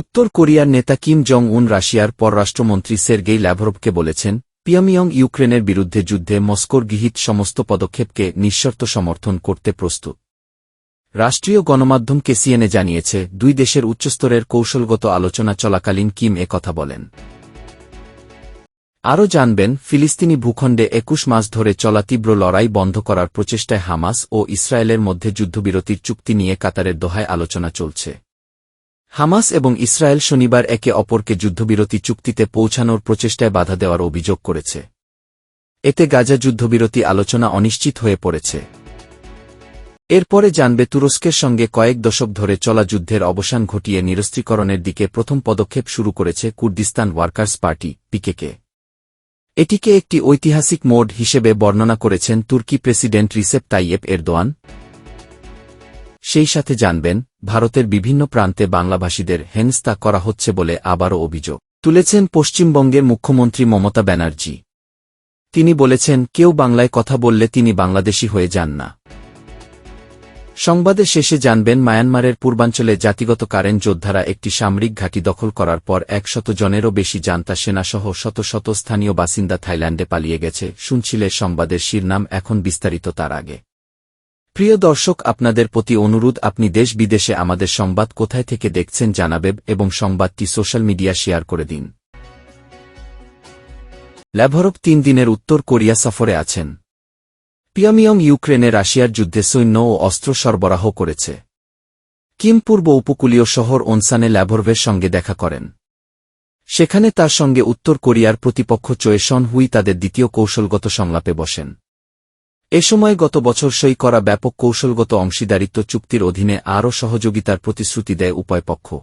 উত্তর কোরিয়ার নেতা কিম জং উন রাশিয়ার পররাষ্ট্রমন্ত্রী সের্গেই ল্যাভরভকে বলেছেন, পিয়মিয়ং ইউক্রেনের বিরুদ্ধে যুদ্ধে মস্কোর গৃহীত সমস্ত পদক্ষেপকে নিঃশর্ত সমর্থন করতে প্রস্তুত। রাষ্ট্রীয় গণমাধ্যম কেসিএনে জানিয়েছে, দুই দেশের উচ্চস্তরের কৌশলগত আলোচনা চলাকালীন কিম এ কথা বলেন। আরও জানবেন, ফিলিস্তিনি ভূখণ্ডে একুশ মাস ধরে চলা তীব্র লড়াই বন্ধ করার প্রচেষ্টায় হামাস ও ইসরায়েলের মধ্যে যুদ্ধবিরতির চুক্তি নিয়ে কাতারের দোহায় আলোচনা চলছে। হামাস এবং ইসরায়েল শনিবার একে অপরকে যুদ্ধবিরতি চুক্তিতে পৌঁছানোর প্রচেষ্টায় বাধা দেওয়ার অভিযোগ করেছে। এতে গাজা যুদ্ধবিরতি আলোচনা অনিশ্চিত হয়ে পড়েছে। এরপরে জানবে তুরস্কের সঙ্গে কয়েক দশক ধরে চলা যুদ্ধের অবসান ঘটিয়ে নিরস্ত্রীকরণের দিকে প্রথম পদক্ষেপ শুরু করেছে কুর্দিস্তান ওয়ার্কার্স পার্টি, পিকেকে। এটিকে একটি ঐতিহাসিক মোড হিসেবে বর্ণনা করেছেন তুর্কি প্রেসিডেন্ট রিসেপ তাইয়েব এরদোয়ান। সেই সাথে জানবেন, ভারতের বিভিন্ন প্রান্তে বাংলাভাষীদের হেনস্তা করা হচ্ছে বলে আবারও অভিযোগ। তুলেছেন পশ্চিমবঙ্গের মুখ্যমন্ত্রী মমতা ব্যানার্জি। তিনি বলেছেন, কেউ বাংলায় কথা বললে তিনি বাংলাদেশী হয়ে যান না। সংবাদের শেষে জানবেন, মায়ানমারের পূর্বাঞ্চলে জাতিগত কারেন্ট যোদ্ধারা একটি সামরিক ঘাঁটি দখল করার পর একশত জনেরও বেশি জান্তা সেনাসহ শত শত স্থানীয় বাসিন্দা থাইল্যান্ডে পালিয়ে গেছে, শুনছিলে সংবাদের শিরনাম, এখন বিস্তারিত তার আগে। প্রিয় দর্শক, আপনাদের প্রতি অনুরোধ, আপনি দেশ বিদেশে আমাদের সংবাদ কোথায় থেকে দেখছেন জানাবেন এবং সংবাদটি সোশ্যাল মিডিয়া শেয়ার করে দিন। ল্যাভরভ তিন দিনের উত্তর কোরিয়া সফরে আছেন। পিয়ামিয়ং ইউক্রেনে রাশিয়ার যুদ্ধে সৈন্য ও অস্ত্র সরবরাহ করেছে। কিম পূর্ব উপকূলীয় শহর ওনসানে ল্যাভরভের সঙ্গে দেখা করেন। সেখানে তার সঙ্গে উত্তর কোরিয়ার প্রতিপক্ষ চোয়েশন হুই তাদের দ্বিতীয় কৌশলগত সংলাপে বসেন। এ সময় গত বছর সই করা ব্যাপক কৌশলগত অংশীদারিত্ব চুক্তির অধীনে আরও সহযোগিতার প্রতিশ্রুতি দেয় উপায়পক্ষ।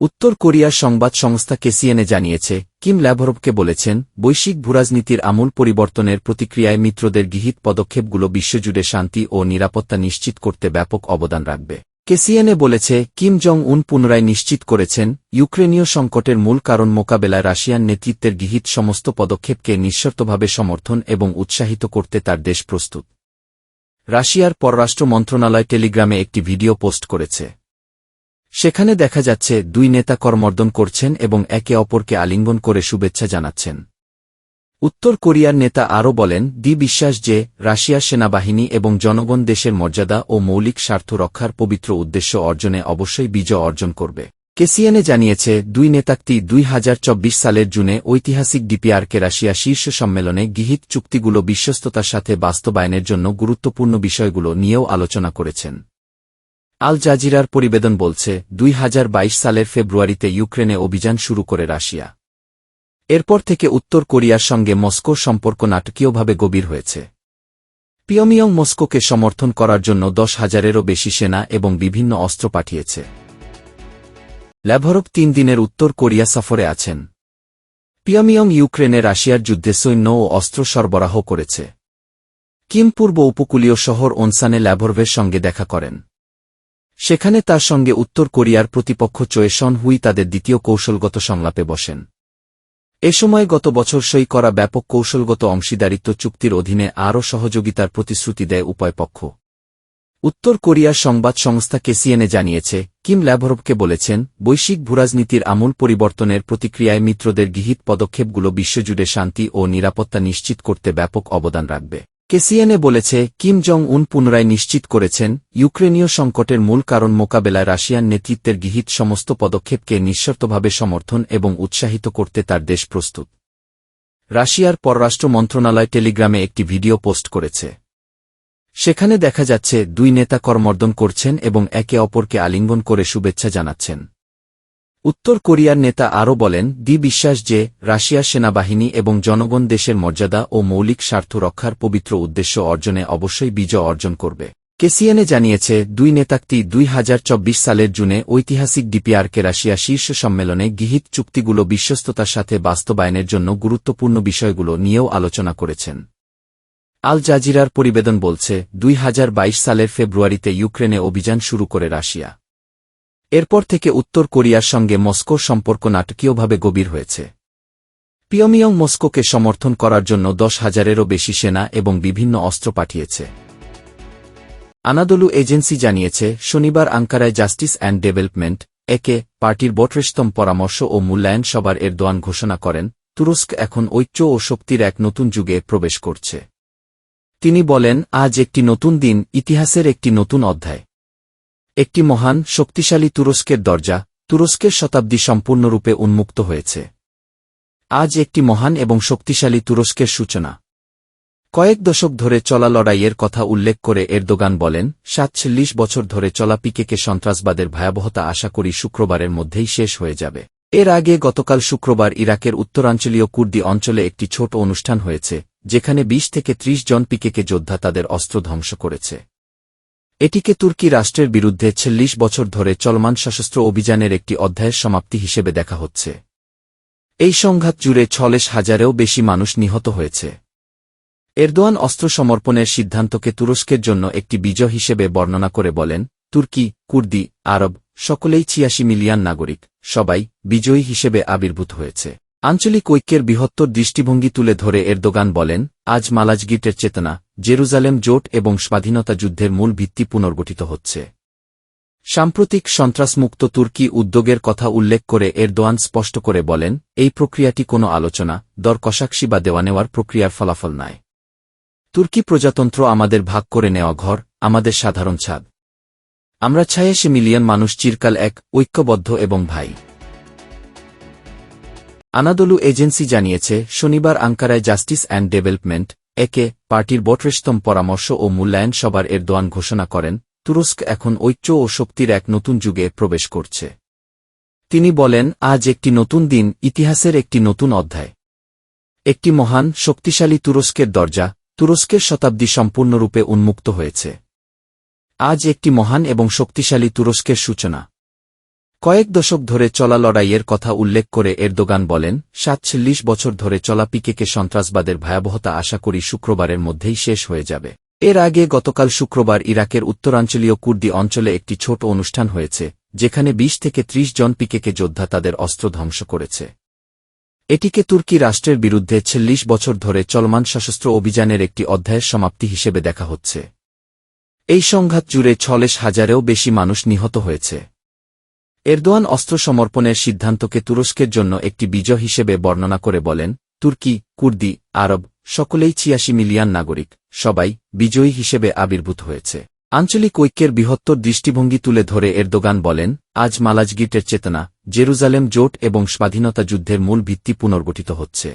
উত্তর কোরিয়ার সংবাদ সংস্থা কেসিএনএ জানিয়েছে, কিম ল্যাভরভকে বলেছেন, বৈশ্বিক ভূরাজনীতির আমূল পরিবর্তনের প্রতিক্রিয়ায় মিত্রদের গৃহীত পদক্ষেপগুলো বিশ্বজুড়ে শান্তি ও নিরাপত্তা নিশ্চিত করতে ব্যাপক অবদান রাখবে। কেসিএনে বলেছে, কিম জং উন পুনরায় নিশ্চিত করেছেন, ইউক্রেনীয় সংকটের মূল কারণ মোকাবেলায় রাশিয়ান নেতৃত্বের গৃহীত সমস্ত পদক্ষেপকে নিঃশর্তভাবে সমর্থন এবং উৎসাহিত করতে তার দেশ প্রস্তুত। রাশিয়ার পররাষ্ট্র মন্ত্রণালয় টেলিগ্রামে একটি ভিডিও পোস্ট করেছে। সেখানে দেখা যাচ্ছে, দুই নেতা করমর্দন করছেন এবং একে অপরকে আলিঙ্গন করে শুভেচ্ছা জানাচ্ছেন। উত্তর কোরিয়ার নেতা আরও বলেন, দি বিশ্বাস যে, রাশিয়ার সেনাবাহিনী এবং জনগণ দেশের মর্যাদা ও মৌলিক স্বার্থ রক্ষার পবিত্র উদ্দেশ্য অর্জনে অবশ্যই বিজয় অর্জন করবে। কেসিয়ানে জানিয়েছে, দুই নেতাক্তি দুই সালের জুনে ঐতিহাসিক ডিপিআরকে রাশিয়া শীর্ষ সম্মেলনে গৃহীত চুক্তিগুলো বিশ্বস্ততার সাথে বাস্তবায়নের জন্য গুরুত্বপূর্ণ বিষয়গুলো নিয়েও আলোচনা করেছেন। আল জাজিরার প্রতিবেদন বলছে, দুই হাজার বাইশ সালের ফেব্রুয়ারিতে ইউক্রেনে অভিযান শুরু করে রাশিয়া। এরপর থেকে উত্তর কোরিয়ার সঙ্গে মস্কোর সম্পর্ক নাটকীয়ভাবে গভীর হয়েছে। পিয়মিয়ং মস্কোকে সমর্থন করার জন্য দশ হাজারেরও বেশি সেনা এবং বিভিন্ন অস্ত্র পাঠিয়েছে। ল্যাভরভ তিন দিনের উত্তর কোরিয়া সফরে আছেন। পিয়মিয়ং ইউক্রেনে রাশিয়ার যুদ্ধে সৈন্য ও অস্ত্র সরবরাহ করেছে। কিম পূর্ব উপকূলীয় শহর ওনসানে ল্যাভরভের সঙ্গে দেখা করেন। সেখানে তার সঙ্গে উত্তর কোরিয়ার প্রতিপক্ষ চোয়েশন হুই তাদের দ্বিতীয় কৌশলগত সংলাপে বসেন। এ সময় গত বছর সই করা ব্যাপক কৌশলগত অংশীদারিত্ব চুক্তির অধীনে আরও সহযোগিতার প্রতিশ্রুতি দেয় উপায়পক্ষ। উত্তর কোরিয়ার সংবাদ সংস্থা কেসিএনএ জানিয়েছে, কিম ল্যাভরভকে বলেছেন, বৈশ্বিক ভূরাজনীতির আমূল পরিবর্তনের প্রতিক্রিয়ায় মিত্রদের গৃহীত পদক্ষেপগুলো বিশ্বজুড়ে শান্তি ও নিরাপত্তা নিশ্চিত করতে ব্যাপক অবদান রাখবে। কেসিএনে বলেছে, কিম জং উন পুনরায় নিশ্চিত করেছেন, ইউক্রেনীয় সংকটের মূল কারণ মোকাবেলায় রাশিয়ান নেতৃত্বের গৃহীত সমস্ত পদক্ষেপকে নিঃশর্তভাবে সমর্থন এবং উৎসাহিত করতে তার দেশ প্রস্তুত। রাশিয়ার পররাষ্ট্র মন্ত্রণালয় টেলিগ্রামে একটি ভিডিও পোস্ট করেছে। সেখানে দেখা যাচ্ছে, দুই নেতা করমর্দন করছেন এবং একে অপরকে আলিঙ্গন করে শুভেচ্ছা জানাচ্ছেন। উত্তর কোরিয়ার নেতা আরও বলেন দি বিশ্বাস যে, রাশিয়া সেনাবাহিনী এবং জনগণ দেশের মর্যাদা ও মৌলিক স্বার্থ রক্ষার পবিত্র উদ্দেশ্য অর্জনে অবশ্যই বিজয় অর্জন করবে। কেসিএনে জানিয়েছে, দুই নেতাক্তি দুই সালের জুনে ঐতিহাসিক ডিপিআরকে রাশিয়া শীর্ষ সম্মেলনে গৃহীত চুক্তিগুলো বিশ্বস্ততার সাথে বাস্তবায়নের জন্য গুরুত্বপূর্ণ বিষয়গুলো নিয়েও আলোচনা করেছেন। আল জাজিরার প্রতিবেদন বলছে, দুই হাজার বাইশ সালের ফেব্রুয়ারিতে ইউক্রেনে অভিযান শুরু করে রাশিয়া। এরপর থেকে উত্তর কোরিয়ার সঙ্গে মস্কোর সম্পর্ক নাটকীয়ভাবে গভীর হয়েছে। পিয়মিয়ং মস্কোকে সমর্থন করার জন্য দশ হাজারেরও বেশি সেনা এবং বিভিন্ন অস্ত্র পাঠিয়েছে। আনাদলু এজেন্সি জানিয়েছে, শনিবার আঙ্কারায় জাস্টিস অ্যান্ড ডেভেলপমেন্ট, একে পার্টির বটরেস্তম পরামর্শ ও মূল্যায়ন সবার এর দোয়ান ঘোষণা করেন, তুরস্ক এখন ঐক্য ও শক্তির এক নতুন যুগে প্রবেশ করছে। তিনি বলেন, আজ একটি নতুন দিন, ইতিহাসের একটি নতুন অধ্যায়। একটি মহান, শক্তিশালী তুরস্কের দরজা, তুরস্কের শতাব্দী সম্পূর্ণরূপে উন্মুক্ত হয়েছে। আজ একটি মহান এবং শক্তিশালী তুরস্কের সূচনা। কয়েক দশক ধরে চলা লড়াইয়ের কথা উল্লেখ করে এরদোগান বলেন, সাতচল্লিশ বছর ধরে চলা পিকেকে সন্ত্রাসবাদের ভয়াবহতা আশা করি শুক্রবারের মধ্যেই শেষ হয়ে যাবে। এর আগে গতকাল শুক্রবার ইরাকের উত্তরাঞ্চলীয় কুর্দি অঞ্চলে একটি ছোট অনুষ্ঠান হয়েছে, যেখানে ২০ থেকে ৩০ জন পিকেকে যোদ্ধা তাদের অস্ত্র ধ্বংস করেছে। এটিকে তুর্কি রাষ্ট্রের বিরুদ্ধে চল্লিশ বছর ধরে চলমান সশস্ত্র অভিযানের একটি অধ্যায়ের সমাপ্তি হিসেবে দেখা হচ্ছে। এই সংঘাত জুড়ে ছলেশ হাজারেও বেশি মানুষ নিহত হয়েছে। এরদোয়ান অস্ত্র সমর্পণের সিদ্ধান্তকে তুরস্কের জন্য একটি বিজয় হিসেবে বর্ণনা করে বলেন, তুর্কি, কুর্দি, আরব, সকলেই ছিয়াশি মিলিয়ন নাগরিক, সবাই বিজয়ী হিসেবে আবির্ভূত হয়েছে। আঞ্চলিক ঐক্যের বৃহত্তর দৃষ্টিভঙ্গি তুলে ধরে এরদোগান বলেন, আজ মালাজগিটের চেতনা জেরুজালেম জোট এবং স্বাধীনতা যুদ্ধের মূল ভিত্তি পুনর্গঠিত হচ্ছে। সাম্প্রতিক সন্ত্রাসমুক্ত তুর্কি উদ্যোগের কথা উল্লেখ করে এরদোয়ান স্পষ্ট করে বলেন, এই প্রক্রিয়াটি কোনো আলোচনা, দর কষাকষি বা দেওয়া নেওয়ার প্রক্রিয়ার ফলাফল নয় তুর্কি প্রজাতন্ত্র আমাদের ভাগ করে নেওয়া ঘর, আমাদের সাধারণ ছাদ। আমরা ছায়াশি মিলিয়ন মানুষ চিরকাল এক, ঐক্যবদ্ধ এবং ভাই। আনাদলু এজেন্সি জানিয়েছে, শনিবার আঙ্কারায় জাস্টিস অ্যান্ড ডেভেলপমেন্ট একে পার্টির বটরেস্তম পরামর্শ ও মূল্যায়ন সবার এর দোয়ান ঘোষণা করেন, তুরস্ক এখন ঐক্য ও শক্তির এক নতুন যুগে প্রবেশ করছে। তিনি বলেন, আজ একটি নতুন দিন, ইতিহাসের একটি নতুন অধ্যায়। একটি মহান, শক্তিশালী তুরস্কের দরজা, তুরস্কের শতাব্দী সম্পূর্ণরূপে উন্মুক্ত হয়েছে। আজ একটি মহান এবং শক্তিশালী তুরস্কের সূচনা। কয়েক দশক ধরে চলা লড়াইয়ের কথা উল্লেখ করে এরদোগান বলেন সাতচল্লিশ বছর ধরে চলা পিকেকে সন্ত্রাসবাদের ভয়াবহতা আশা করি শুক্রবারের মধ্যেই শেষ হয়ে যাবে। এর আগে গতকাল শুক্রবার ইরাকের উত্তরাঞ্চলীয় কুর্দি অঞ্চলে একটি ছোট অনুষ্ঠান হয়েছে, যেখানে ২০ থেকে ৩০ জন পিকেকে যোদ্ধা তাদের অস্ত্র ধ্বংস করেছে। এটিকে তুর্কি রাষ্ট্রের বিরুদ্ধে চল্লিশ বছর ধরে চলমান সশস্ত্র অভিযানের একটি অধ্যায়ের সমাপ্তি হিসেবে দেখা হচ্ছে। এই সংঘাত জুড়ে ছলেশ হাজারেও বেশি মানুষ নিহত হয়েছে। এরদোয়ান অস্ত্র সমর্পণের সিদ্ধান্তকে তুরস্কের জন্য একটি বিজয় হিসেবে বর্ণনা করে বলেন, তুর্কি, কুর্দি, আরব, সকলেই ছিয়াশি মিলিয়ন নাগরিক, সবাই বিজয়ী হিসেবে আবির্ভূত হয়েছে। আঞ্চলিক ঐক্যের বৃহত্তর দৃষ্টিভঙ্গি তুলে ধরে এরদোগান বলেন, আজ মালাজগিটের চেতনা, জেরুজালেম জোট এবং স্বাধীনতা যুদ্ধের মূল ভিত্তি পুনর্গঠিত হচ্ছে।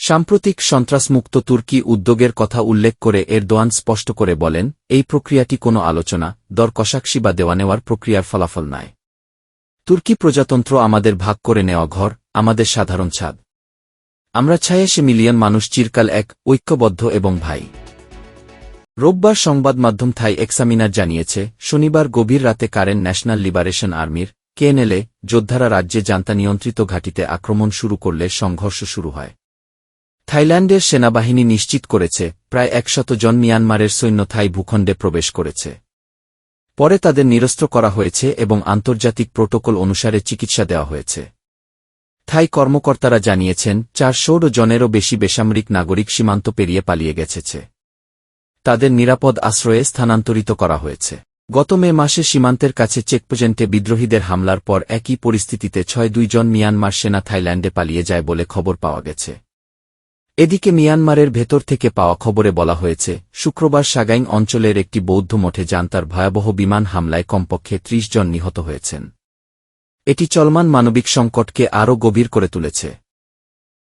সাম্প্রতিক সন্ত্রাসমুক্ত তুর্কি উদ্যোগের কথা উল্লেখ করে এরদোয়ান স্পষ্ট করে বলেন, এই প্রক্রিয়াটি কোনো আলোচনা দর বা দেওয়া নেওয়ার প্রক্রিয়ার ফলাফল নয় তুর্কি প্রজাতন্ত্র আমাদের ভাগ করে নেওয়া ঘর, আমাদের সাধারণ ছাদ। আমরা ছায়াশি মিলিয়ন মানুষ চিরকাল এক ঐক্যবদ্ধ এবং ভাই। রোববার সংবাদ মাধ্যম থাই এক্সামিনার জানিয়েছে, শনিবার গভীর রাতে কারেন ন্যাশনাল লিবারেশন আর্মির কেএনএলএ যোদ্ধারা রাজ্যে জান্তা নিয়ন্ত্রিত ঘাটিতে আক্রমণ শুরু করলে সংঘর্ষ শুরু হয়। থাইল্যান্ডের সেনাবাহিনী নিশ্চিত করেছে, প্রায় একশত জন মিয়ানমারের সৈন্য থাই ভূখণ্ডে প্রবেশ করেছে। পরে তাদের নিরস্ত্র করা হয়েছে এবং আন্তর্জাতিক প্রোটোকল অনুসারে চিকিৎসা দেওয়া হয়েছে। থাই কর্মকর্তারা জানিয়েছেন চারশো জনেরও বেশি বেসামরিক নাগরিক সীমান্ত পেরিয়ে পালিয়ে গেছেছে। তাদের নিরাপদ আশ্রয়ে স্থানান্তরিত করা হয়েছে। গত মে মাসে সীমান্তের কাছে চেকপোজেন্টে বিদ্রোহীদের হামলার পর একই পরিস্থিতিতে ছয় দুইজন মিয়ানমার সেনা থাইল্যান্ডে পালিয়ে যায় বলে খবর পাওয়া গেছে। এদিকে মিয়ানমারের ভেতর থেকে পাওয়া খবরে বলা হয়েছে, শুক্রবার সাগাইং অঞ্চলের একটি বৌদ্ধ মঠে জান্তার ভয়াবহ বিমান হামলায় কমপক্ষে ত্রিশ জন নিহত হয়েছেন। এটি চলমান মানবিক সংকটকে আরও গভীর করে তুলেছে।